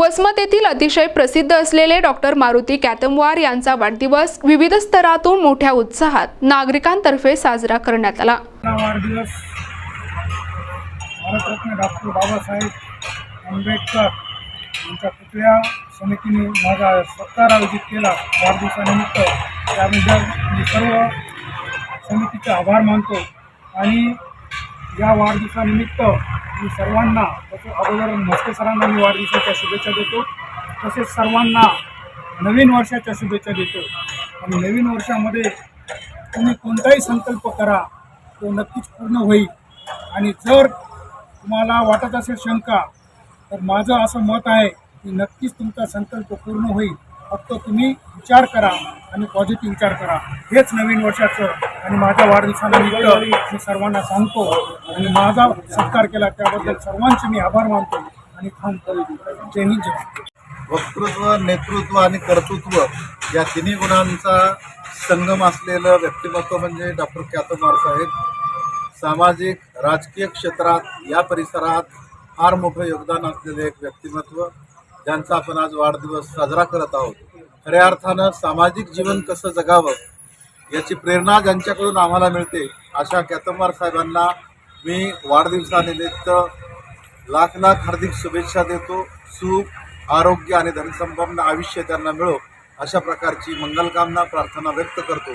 वसमत येथील अतिशय प्रसिद्ध असलेले डॉक्टर मारुती कॅतमवार यांचा वाढदिवस विविध स्तरातून मोठ्या उत्साहात नागरिकांतर्फे साजरा करण्यात आला. वाढदिवस भारतरत्न डॉक्टर बाबासाहेब आंबेडकर यांच्या पुतळ्या समितीने माझा सत्कार आयोजित केला. वाढदिवसानिमित्त त्याबद्दल मी सर्व समितीचे आभार मानतो आणि या वाढदिवसानिमित्त मी सर्वांना तसं अगोदर म्हस्के सरांना मी वाढदिवसाच्या शुभेच्छा देतो. तसेच सर्वांना नवीन वर्षाच्या शुभेच्छा देतो. आणि नवीन वर्षामध्ये तुम्ही कोणताही संकल्प करा तो नक्कीच पूर्ण होईल. आणि जर तुम्हाला वाटत असेल शंका तर माझं असं मत आहे की नक्कीच तुमचा संकल्प पूर्ण होईल. फक्त तुम्ही विचार करा आणि पॉझिटिव्ह विचार करा. हेच नवीन वर्षाचं आणि माझ्या वाढदिवसानिमित्त मी सर्वांना सांगतो आणि माझा सत्कार केला त्याबद्दल सर्वांचे मी आभार मानतो आणि थांबतो जय हिंद जय वक्तृत्व नेतृत्व आणि कर्तृत्व या तिन्ही गुणांचा संगम असलेलं व्यक्तिमत्व म्हणजे डॉक्टर ख्यातमार साहेब. सामाजिक राजकीय क्षेत्रात या परिसरात फार मोठं योगदान असलेले एक व्यक्तिमत्व ज्यांचा आपण आज वाढदिवस साजरा करत आहोत. खऱ्या अर्थानं सामाजिक जीवन कसं जगावं याची प्रेरणा ज्यांच्याकडून आम्हाला मिळते अशा कॅतंबार साहेबांना मी वाढदिवसानिमित्त लाख लाख हार्दिक शुभेच्छा देतो. सुख आरोग्य आणि धनसंपन्न आयुष्य त्यांना मिळो अशा प्रकारची मंगलकामना प्रार्थना व्यक्त करतो.